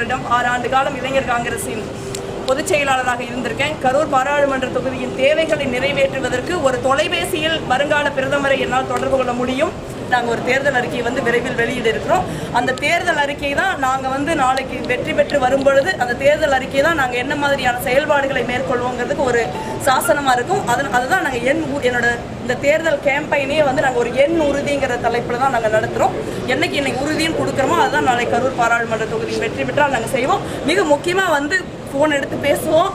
அவர்களிடம் ஆறு ஆண்டு காலம் இளைஞர் காங்கிரசின் பொதுச் செயலாளராக இருந்திருக்கேன். கரூர் பாராளுமன்ற தொகுதியின் தேவைகளை நிறைவேற்றுவதற்கு ஒரு தொலைபேசியில் வருங்கால பிரதமரை என்னால் தொடர்பு கொள்ள முடியும். நாங்கள் ஒரு தேர்தல் அறிக்கையை வந்து விரைவில் வெளியிட இருக்கிறோம் அந்த தேர்தல் அறிக்கை தான் நாங்கள் வந்து நாளைக்கு வெற்றி பெற்று வரும்பொழுது அந்த தேர்தல் அறிக்கை தான் நாங்கள் என்ன மாதிரியான செயல்பாடுகளை மேற்கொள்வோங்கிறதுக்கு ஒரு சாசனமாக இருக்கும். அதன் அதுதான் நாங்கள் எண் உ- என்னோட இந்த தேர்தல் கேம்பெயினே வந்து நாங்கள் ஒரு எண் உறுதிங்கிற தலைப்பில் தான் நாங்கள் நடத்துகிறோம் என்னைக்கு இன்னைக்கு உறுதியும் கொடுக்குறோமோ அதுதான் நாளை கரூர் பாராளுமன்ற தொகுதியில் வெற்றி பெற்றால் நாங்கள் செய்வோம். மிக முக்கியமாக வந்து ஃபோன் எடுத்து பேசுவோம்.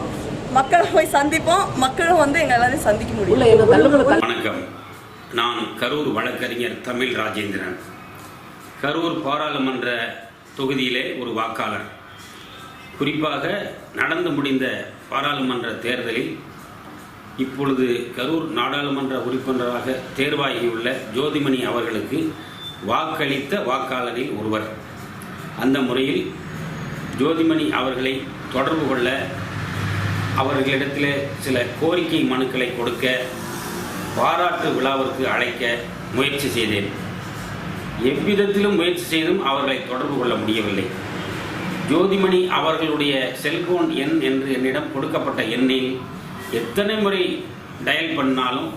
மக்களை போய் சந்திப்போம். மக்களும் வந்து எங்கள் எல்லாரையும் சந்திக்க முடியும். வணக்கம். நான் கரூர் வழக்கறிஞர் தமிழ் ராஜேந்திரன். கரூர் பாராளுமன்ற தொகுதியிலே ஒரு வாக்காளர். குறிப்பாக நடந்து முடிந்த பாராளுமன்ற தேர்தலில் இப்பொழுது கரூர் நாடாளுமன்ற உறுப்பினராக தேர்வாகியுள்ள ஜோதிமணி அவர்களுக்கு வாக்களித்த வாக்காளரில் ஒருவர். அந்த முறையில் ஜோதிமணி அவர்களை தொடர்பு கொள்ள அவர்களிடத்தில் சில கோரிக்கை மனுக்களை கொடுக்க பாராட்டு விழாவிற்கு அழைக்க முயற்சி செய்தேன். எவ்விதத்திலும் முயற்சி செய்தும் அவர்களை தொடர்பு கொள்ள முடியவில்லை. ஜோதிமணி அவர்களுடைய செல்போன் எண் என்று என்னிடம் கொடுக்கப்பட்ட எண்ணில் எத்தனை முறை டயல் பண்ணாலும்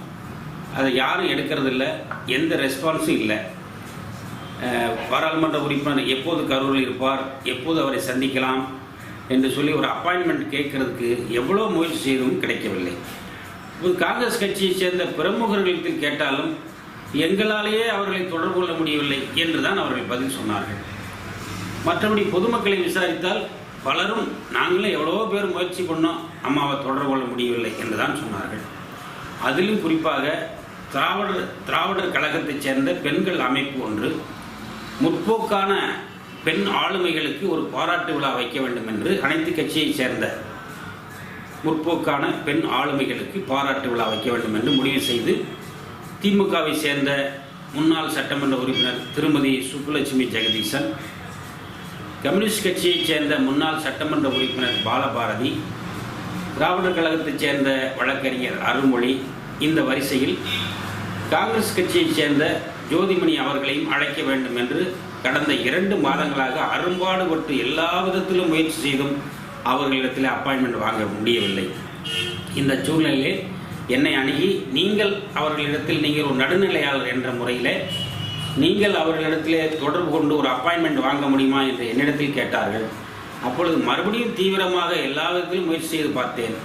அதை யாரும் எடுக்கிறதில்ல எந்த ரெஸ்பான்ஸும் இல்லை. பாராளுமன்ற உறுப்பினர் எப்போது கரூரில் இருப்பார் எப்போது அவரை சந்திக்கலாம் என்று சொல்லி ஒரு அப்பாயின்மெண்ட் கேட்கறதுக்கு எவ்வளோ முயற்சி செய்தும் கிடைக்கவில்லை. இப்போது காங்கிரஸ் கட்சியை சேர்ந்த பிரமுகர்களிடத்தில் கேட்டாலும் எங்களாலேயே அவர்களை தொடர்பு கொள்ள முடியவில்லை என்று தான் அவர்கள் பதில் சொன்னார்கள். மற்றபடி பொதுமக்களை விசாரித்தால் பலரும் நாங்களே எவ்வளோ பேர் முயற்சி பண்ணோம் அம்மாவை தொடர்பு கொள்ள முடியவில்லை என்று தான் சொன்னார்கள். அதிலும் குறிப்பாக திராவிடர் திராவிடர் கழகத்தைச் சேர்ந்த பெண்கள் அமைப்பு ஒன்று முற்போக்கான பெண் ஆளுமைகளுக்கு ஒரு பாராட்டு விழா வைக்க வேண்டும் என்று அனைத்து கட்சியைச் சேர்ந்த முற்போக்கான பெண் ஆளுமைகளுக்கு பாராட்டு விழா வைக்க வேண்டும் என்று முடிவு செய்து திமுகவை சேர்ந்த முன்னாள் சட்டமன்ற உறுப்பினர் திருமதி சுப்புலட்சுமி ஜெகதீசன் கம்யூனிஸ்ட் கட்சியைச் சேர்ந்த முன்னாள் சட்டமன்ற உறுப்பினர் பாலபாரதி திராவிடர் கழகத்தைச் சேர்ந்த வழக்கறிஞர் அருள்மொழி இந்த வரிசையில் காங்கிரஸ் கட்சியைச் சேர்ந்த ஜோதிமணி அவர்களையும் அழைக்க வேண்டும் என்று கடந்த இரண்டு மாதங்களாக அரும்பாடுபட்டு எல்லா விதத்திலும் முயற்சி செய்தும் அவர்களிடத்தில் அப்பாயின்மெண்ட் வாங்க முடியவில்லை. இந்த சூழ்நிலையிலே என்னை அணுகி நீங்கள் அவர்களிடத்தில் நீங்கள் ஒரு நடுநிலையாளர் என்ற முறையில் நீங்கள் அவர்களிடத்திலே தொடர்பு கொண்டு ஒரு அப்பாயின்மெண்ட் வாங்க முடியுமா என்று என்னிடத்தில் கேட்டார்கள். அப்பொழுது மறுபடியும் தீவிரமாக எல்லா விதத்திலும் முயற்சி செய்து பார்த்தேன்.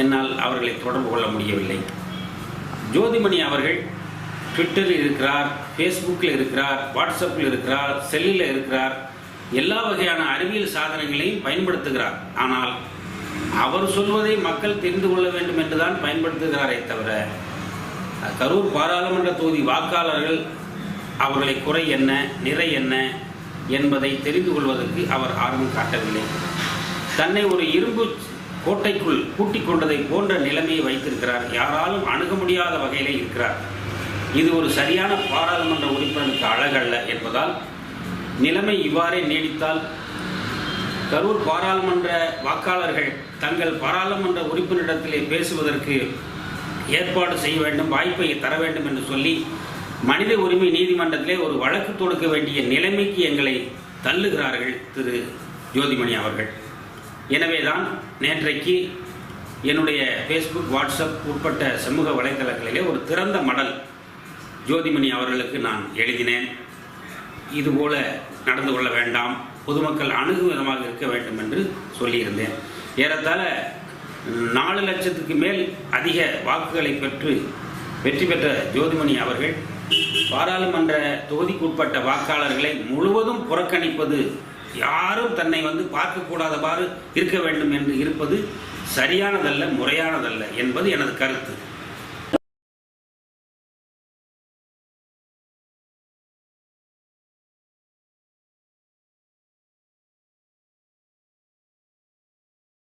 என்னால் அவர்களை தொடர்பு கொள்ள முடியவில்லை. ஜோதிமணி அவர்கள் ட்விட்டரில் இருக்கிறார். ஃபேஸ்புக்கில் இருக்கிறார் வாட்ஸ்அப்பில் இருக்கிறார் செல்லில் இருக்கிறார் எல்லா வகையான அறிவியல் சாதனங்களையும் பயன்படுத்துகிறார். ஆனால் அவர் சொல்வதை மக்கள் தெரிந்து கொள்ள வேண்டும் என்றுதான் பயன்படுத்துகிறாரே தவிர கரூர் பாராளுமன்ற தொகுதி வாக்காளர்கள் அவர்களை குறை என்ன நிறை என்ன என்பதை தெரிந்து கொள்வதற்கு அவர் ஆர்வம் காட்டவில்லை. தன்னை ஒரு இரும்பு கோட்டைக்குள் பூட்டிக் கொண்டதை போன்ற நிலைமையை வைத்திருக்கிறார். யாராலும் அணுக முடியாத வகையிலே இருக்கிறார். இது ஒரு சரியான பாராளுமன்ற உறுப்பினருக்கு அழகல்ல என்பதால் நிலைமை இவ்வாறே நீடித்தால் கரூர் பாராளுமன்ற வாக்காளர்கள் தங்கள் பாராளுமன்ற உறுப்பினரிடத்திலே பேசுவதற்கு ஏற்பாடு செய்ய வேண்டும் வாய்ப்பை தர வேண்டும் என்று சொல்லி மனித உரிமை நீதிமன்றத்திலே ஒரு வழக்கு தொடுக்க வேண்டிய நிலைமைக்கு எங்களை தள்ளுகிறார்கள் திரு ஜோதிமணி அவர்கள். எனவேதான் நேற்றைக்கு என்னுடைய ஃபேஸ்புக் வாட்ஸ்அப் உட்பட்ட சமூக வலைத்தளங்களிலே ஒரு திறந்த மடல் ஜோதிமணி அவர்களுக்கு நான் எழுதினேன். இதுபோல நடந்து கொள்ள வேண்டாம். பொதுமக்கள் அணுகும் விதமாக இருக்க வேண்டும் என்று சொல்லியிருந்தேன். ஏறத்தாழ நாலு லட்சத்துக்கு மேல் அதிக வாக்குகளை பெற்று வெற்றி பெற்ற ஜோதிமணி அவர்கள் பாராளுமன்ற தொகுதிக்குட்பட்ட வாக்காளர்களை முழுவதும் புறக்கணிப்பது யாரும் தன்னை வந்து பார்க்கக்கூடாதவாறு இருக்க வேண்டும் என்று இருப்பது சரியானதல்ல முறையானதல்ல என்பது எனது கருத்து.